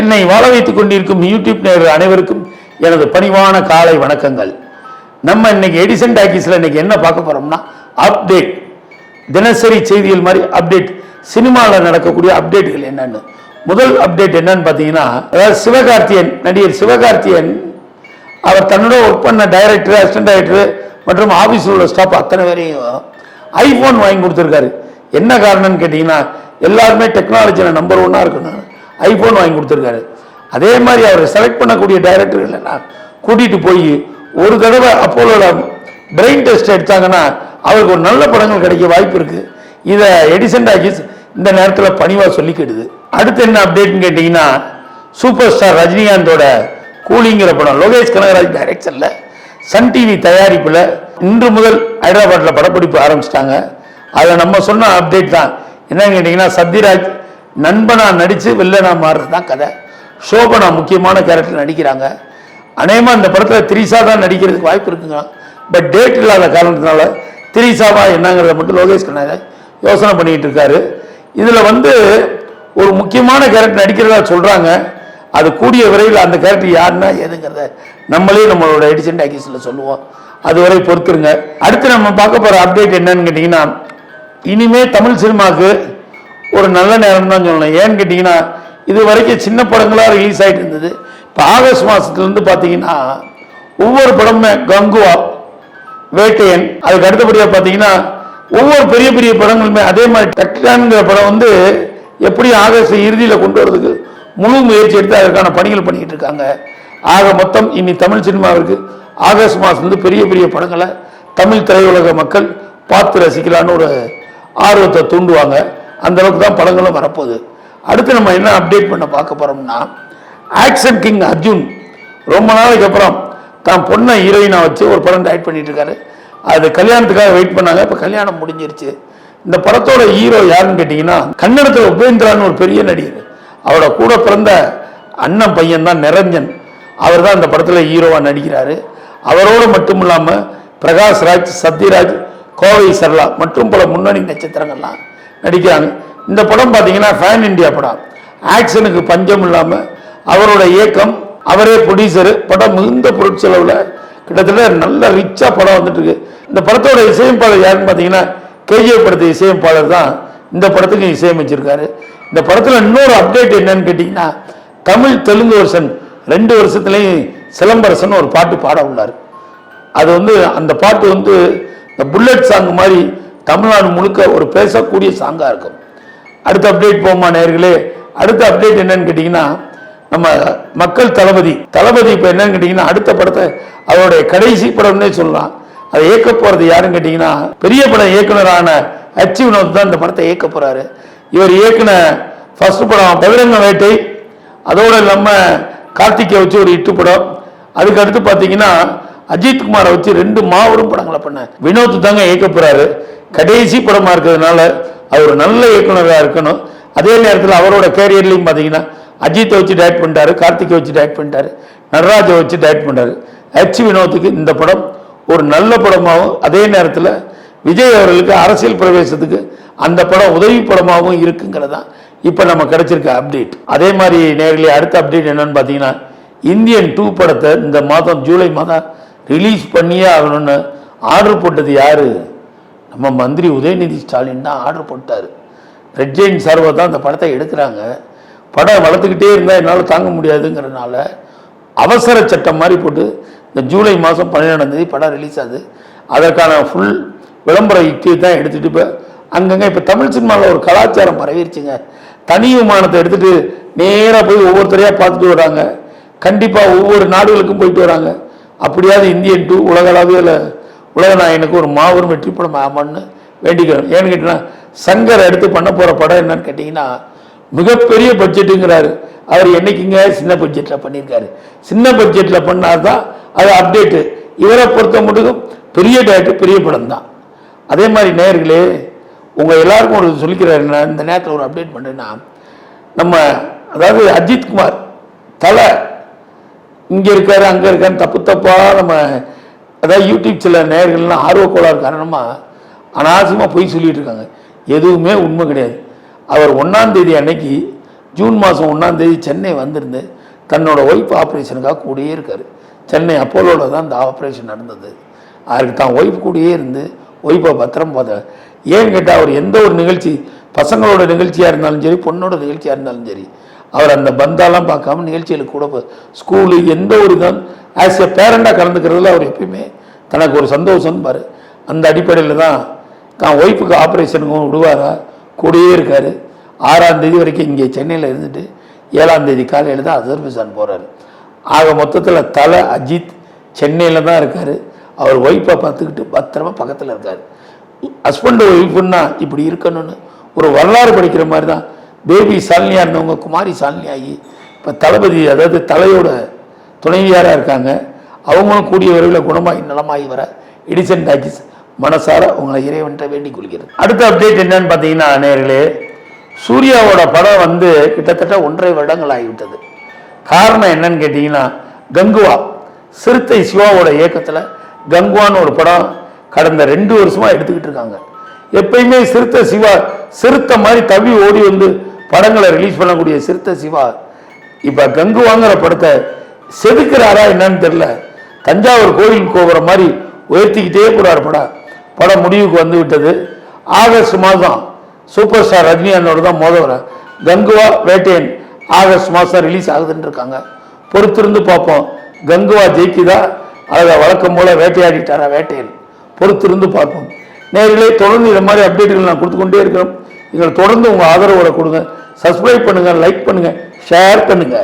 என்னை வாழ வைத்துக் கொண்டிருக்கும் யூடியூப் நேர்கள் அனைவருக்கும் எனது பணிவான காலை வணக்கங்கள். நம்ம இன்னைக்கு எடிசன் டாக்கீஸ்ல இன்னைக்கு என்ன பார்க்க போறோம்னா அப்டேட் தினசரி செய்திகள் மாதிரி அப்டேட் சினிமாவில் நடக்கக்கூடிய அப்டேட்டுகள் என்னன்னு. முதல் அப்டேட் என்னன்னு பார்த்தீங்கன்னா அதாவது சிவகார்த்தியன் நடிகர் சிவகார்த்தியன் அவர் தன்னோட ஒர்க் பண்ண டைரக்டர் அசிஸ்டன்ட் டைரக்டர் மற்றும் ஆஃபீஸில் உள்ள ஸ்டாஃப் அத்தனை பேரையும் ஐஃபோன் வாங்கி கொடுத்துருக்காரு. என்ன காரணம்னு கேட்டிங்கன்னா எல்லாருமே டெக்னாலஜியில் நம்பர் ஒன்னாக இருக்கணும். ஐஃபோன் வாங்கி கொடுத்துருக்காரு. அதே மாதிரி அவர் செலக்ட் பண்ணக்கூடிய டைரக்டர்கள் எல்லாம் கூட்டிகிட்டு போய் ஒரு தடவை அப்போலோட பிரெயின் டெஸ்ட் எடுத்தாங்கன்னா அவருக்கு ஒரு நல்ல படங்கள் கிடைக்க வாய்ப்பு இருக்குது இதை எடிசன் டாக்கிஸ் இந்த நேரத்தில் பணிவாக சொல்லிக்கிடுது. அடுத்து என்ன அப்டேட்னு கேட்டிங்கன்னா சூப்பர் ஸ்டார் ரஜினிகாந்தோட கூலிங்கிற படம். லோகேஷ் கனகராஜ் டைரக்ஷனில் சன் டிவி தயாரிப்பில் இன்று முதல் ஹைதராபாத்தில் படப்பிடிப்பு ஆரம்பிச்சிட்டாங்க. அதில் நம்ம சொன்ன அப்டேட் தான். என்னன்னு கேட்டிங்கன்னா சத்யராஜ் நண்பனாக நடித்து வில்லனாக மாறுறது தான் கதை. சோபனா முக்கியமான கேரக்டர் நடிக்கிறாங்க. அநேகமாக இந்த படத்தில் திரிசா தான் நடிக்கிறதுக்கு வாய்ப்பு இருக்குங்க பட் டேட் இல்லாத காரணத்தினால திரிசாவா என்னங்கிறத மட்டும் லோகேஷ் கனகராஜ் யோசனை பண்ணிக்கிட்டு இருக்காரு. இதில் வந்து ஒரு முக்கியமான கேரக்டர் நடிக்கிறதா சொல்கிறாங்க அது கூடிய விரைவில் அந்த கேரக்டர் யாருன்னா ஏதுங்கிறத நம்மளே நம்மளோட எடிசன் டாக்கீஸில் சொல்லுவோம். அதுவரை பொறுத்துருங்க. அடுத்து நம்ம பார்க்க போகிற அப்டேட் என்னன்னு கேட்டிங்கன்னா இனிமே தமிழ் சினிமாவுக்கு ஒரு நல்ல நேரம் தான் சொல்லணும். ஏன்னு கேட்டிங்கன்னா இது வரைக்கும் சின்ன படங்களாக ரிலீஸ் ஆகிட்டு இருந்தது. இப்போ ஆகஸ்ட் மாதத்துலேருந்து பார்த்தீங்கன்னா ஒவ்வொரு படமுமே கங்குவா வேட்டையன் அதுக்கு அடுத்தபடியாக பார்த்தீங்கன்னா ஒவ்வொரு பெரிய பெரிய படங்களுமே அதே மாதிரி டக்டான்ங்கிற படம் வந்து எப்படி ஆகஸ்ட் இறுதியில் கொண்டு வரதுக்கு முழு முயற்சி எடுத்து அதற்கான பணிகள் பண்ணிக்கிட்டு இருக்காங்க. ஆக மொத்தம் இனி தமிழ் சினிமாவிற்கு ஆகஸ்ட் மாதத்துலேருந்து பெரிய பெரிய படங்களை தமிழ் திரையுலக மக்கள் பார்த்து ரசிக்கலான்னு ஒரு ஆர்வத்தை தூண்டுவாங்க. அந்த அளவுக்கு தான் படங்களும் வரப்போகுது. அடுத்து நம்ம என்ன அப்டேட் பண்ண பார்க்க போகிறோம்னா ஆக்ஷன் கிங் அர்ஜுன் ரொம்ப நாளைக்கு அப்புறம் தான் பொண்ணை ஹீரோயினா வச்சு ஒரு படம் டைட் பண்ணிட்டு இருக்காரு. அது கல்யாணத்துக்காக வெயிட் பண்ணாங்க. இப்போ கல்யாணம் முடிஞ்சிருச்சு. இந்த படத்தோட ஹீரோ யாருன்னு கேட்டிங்கன்னா கன்னடத்தில் உபேந்திரான்னு ஒரு பெரிய நடிகர். அவரோட கூட பிறந்த அண்ணன் பையன் தான் நிரஞ்சன். அவர் தான் இந்த படத்தில் ஹீரோவாக நடிக்கிறாரு. அவரோடு மட்டும் இல்லாமல் பிரகாஷ் ராஜ் சத்யராஜ் கோவை சரளா மற்றும் பல முன்னணி நட்சத்திரங்கள்லாம் நடிக்கிறாங்க. இந்த படம் பார்த்தீங்கன்னா ஃபேன் இண்டியா படம். ஆக்ஷனுக்கு பஞ்சம் இல்லாமல் அவரோட இயக்கம் அவரே ப்ரொடியூசரு படம் மிகுந்த பொருட்செலவில் கிட்டத்தட்ட நல்ல ரிச்சாக படம் வந்துட்டுருக்கு இந்த படத்தோட இசையமைப்பாளர் யாருன்னு பார்த்தீங்கன்னா கேஜிஎஃப் படத்து இசையமைப்பாளர் தான் இந்த படத்துக்கு இசையமைச்சிருக்காரு இந்த படத்தில் இன்னொரு அப்டேட் என்னன்னு கேட்டிங்கன்னா தமிழ் தெலுங்கு வருஷன் ரெண்டு வருஷத்துலேயும் சிலம்பரசன் ஒரு பாட்டு பாட உள்ளார். அது வந்து அந்த பாட்டு வந்து இந்த புல்லட் சாங் மாதிரி தமிழ்நாடு முழுக்க ஒரு பேசக்கூடிய சாங்காக இருக்கும். அடுத்த அப்டேட் போமா நேர்களே அடுத்த அப்டேட் என்னன்னு கேட்டிங்கன்னா நம்ம மக்கள் தளபதி. தளபதி இப்போ என்னன்னு கேட்டிங்கன்னா அடுத்த படத்தை அவருடைய கடைசி படம்னே சொல்லலாம். அதை இயக்க போகிறது யாருன்னு கேட்டிங்கன்னா பெரிய படம் இயக்குனரான ஹச் வினோத் தான் இந்த படத்தை இயக்க போகிறாரு இவர் இயக்குன ஃபர்ஸ்ட் படம் பகிரங்க வேட்டை அதோடு இல்லாமல் கார்த்திகை வச்சு ஒரு இட்டு படம். அதுக்கு அடுத்து பார்த்தீங்கன்னா அஜித் குமாரை வச்சு ரெண்டு மாபெரும் படங்களை பண்ண வினோத் தாங்க இயக்க போறாரு. கடைசி படமாக இருக்கிறதுனால அவர் நல்ல இயக்குனராக இருக்கணும். அதே நேரத்தில் அவரோட கேரியர்லையும் பார்த்தீங்கன்னா அஜித்தை வச்சு டைரக்ட் பண்ணிட்டாரு கார்த்திகை வச்சு டைரக்ட் பண்ணிட்டாரு நடராஜை வச்சு டைரக்ட் பண்ணிட்டாரு. ஹெச் வினோத்துக்கு இந்த படம் ஒரு நல்ல படமாகவும் அதே நேரத்தில் விஜய் அவர்களுக்கு அரசியல் பிரவேசத்துக்கு அந்த படம் உதவி படமாகவும் இருக்குங்கிறது தான் இப்போ நம்ம கிடைச்சிருக்க அப்டேட் அதே மாதிரி நேரில் அடுத்த அப்டேட் என்னன்னு பார்த்தீங்கன்னா இந்தியன் டூ படத்தை இந்த மாதம் ஜூலை மாதம் ரிலீஸ் பண்ணியே ஆகணும்னு ஆர்டர் போட்டது யார்? நம்ம மந்திரி உதயநிதி ஸ்டாலின் தான் ஆர்டர் போட்டார். ரெட் ஜெயின் சர்வை தான் அந்த படத்தை எடுக்கிறாங்க. படம் வளர்த்துக்கிட்டே இருந்தால் என்னால் தாங்க முடியாதுங்கிறனால அவசர சட்டம் மாதிரி போட்டு இந்த ஜூலை மாதம் பன்னிரெண்டாம் தேதி படம் ரிலீஸ் ஆகுது. அதற்கான ஃபுல் விளம்பர யுக்தியை தான் எடுத்துகிட்டு இப்போ அங்கங்கே இப்போ தமிழ் சினிமாவில் ஒரு கலாச்சாரம் பரவிருச்சுங்க. தனி விமானத்தை எடுத்துகிட்டு நேராக போய் ஒவ்வொருத்தரையாக பார்த்துட்டு வராங்க. கண்டிப்பாக ஒவ்வொரு நாடுகளுக்கும் போயிட்டு வராங்க. அப்படியாவது இந்தியன் டூ உலகளாவிய உலக நாயனுக்கு ஒரு மாபெரும் வெற்றி படம் ஆமான்னு வேண்டிக்கிறோம். ஏன்னு கேட்டிங்கன்னா சங்கர் எடுத்து பண்ண போகிற படம் என்னன்னு கேட்டிங்கன்னா மிகப்பெரிய பட்ஜெட்டுங்கிறாரு அவர் என்னைக்குங்க சின்ன பட்ஜெட்டில் பண்ணியிருக்காரு சின்ன பட்ஜெட்டில் பண்ணால் தான் அது அப்டேட்டு இவரை பொறுத்த மட்டும் பெரிய டேட்டு பெரிய படம் தான். அதே மாதிரி நேயர்களே உங்கள் எல்லாருக்கும் ஒரு சொல்லிக்கிறாரு இந்த நேரத்தில் ஒரு அப்டேட் பண்ணுறேன்னா நம்ம அதாவது அஜித் குமார் தலை இங்கே இருக்காரு அங்கே இருக்காரு தப்பு தப்பாக நம்ம அதாவது யூடியூப் சில நேர்கள்லாம் ஆர்வக்கோளாறு காரணமாக அனாவசியமாக பொய் சொல்லிகிட்டு இருக்காங்க. எதுவுமே உண்மை கிடையாது. அவர் ஒன்றாந்தேதி அன்னைக்கு ஜூன் மாதம் ஒன்றாந்தேதி சென்னை வந்திருந்து தன்னோட ஒய்ஃப் ஆப்ரேஷனுக்காக கூடயே இருக்கார். சென்னை அப்போலோட தான் இந்த ஆப்ரேஷன் நடந்தது. அவருக்கு தான் ஒய்ஃப் கூடயே இருந்து ஒய்ஃபை பத்திரம் பார்த்தார் ஏன்னு கேட்டால் அவர் எந்த ஒரு நிகழ்ச்சி பசங்களோட நிகழ்ச்சியாக இருந்தாலும் சரி பொண்ணோட நிகழ்ச்சியாக இருந்தாலும் சரி அவர் அந்த பந்தாலாம் பார்க்காம நிகழ்ச்சிகளுக்கு கூட போ- ஸ்கூலு எந்த ஒரு இதுவும் ஆஸ் எ பேரண்டாக கலந்துக்கிறதுல அவர் எப்பயுமே தனக்கு ஒரு சந்தோஷம் பாரு. அந்த அடிப்படையில் தான் தான் ஒய்ஃபுக்கு ஆப்ரேஷனுக்கும் விடுவாரா? கூடயே இருக்கார். ஆறாம் தேதி வரைக்கும் இங்கே சென்னையில் இருந்துட்டு ஏழாம் தேதி காலையில் தான் அசர்பைசான் போகிறாரு ஆக மொத்தத்தில் தலை அஜித் சென்னையில் தான் இருக்கார். அவர் ஒய்ஃபை பார்த்துக்கிட்டு பத்திரமா பக்கத்தில் இருக்கார். ஹஸ்பண்ட் ஒய்ஃபுன்னா இப்படி இருக்கணும்னு ஒரு வரலாறு படிக்கிற மாதிரி தான். பேபி சாலினியாக இருந்தவங்க குமாரி சாலினி ஆகி இப்போ தளபதி அதாவது தலையோட துணைவியாராக இருக்காங்க. அவங்களும் கூடிய விரைவில் குணமாகி நலமாகி வர எடிசன் டாக்கிஸ் மனசார உங்களை இறைவன்ட்ட வேண்டிக் கொள்கிறது. அடுத்த அப்டேட் என்னன்னு பார்த்தீங்கன்னா நேர்களே சூர்யாவோட படம் வந்து கிட்டத்தட்ட ஒன்றரை வருடங்கள் ஆகிவிட்டது காரணம் என்னன்னு கேட்டிங்கன்னா கங்குவா சிறுத்தை சிவாவோட இயக்கத்தில் கங்குவான்னு ஒரு படம் கடந்த ரெண்டு வருஷமாக எடுத்துக்கிட்டு இருக்காங்க. எப்பயுமே சிறுத்தை சிவா சிறுத்தை மாதிரி தவி ஓடி வந்து படங்களை ரிலீஸ் பண்ணக்கூடிய சிறுத்தை சிவா இப்போ கங்குவாங்கிற படத்தை செதுக்கிறாரா என்னன்னு தெரில தஞ்சாவூர் கோயில் கோபுரம் மாதிரி உயர்த்திக்கிட்டே போறார் படம். படம் முடிவுக்கு வந்து விட்டது. ஆகஸ்ட் மாதம் சூப்பர் ஸ்டார் ரஜினிகாந்தோட தான் மோதவர் கங்குவா வேட்டையன் ஆகஸ்ட் மாதம் ரிலீஸ் ஆகுதுன்னு இருக்காங்க. பொறுத்திருந்து பார்ப்போம். கங்குவா ஜெயிக்குதா? அதை வழக்கம் போல வேட்டையாடிட்டாரா வேட்டையன்? பொறுத்திருந்து பார்ப்போம். நேரிலே தொடர்ந்து இந்த மாதிரி அப்டேட்டுகள் நான் கொடுத்து கொண்டே இருக்கிறோம். எங்களை தொடர்ந்து உங்கள் ஆதரவோட கொடுங்க. சப்ஸ்கிரைப் பண்ணுங்க லைக் பண்ணுங்க ஷேர் பண்ணுங்க.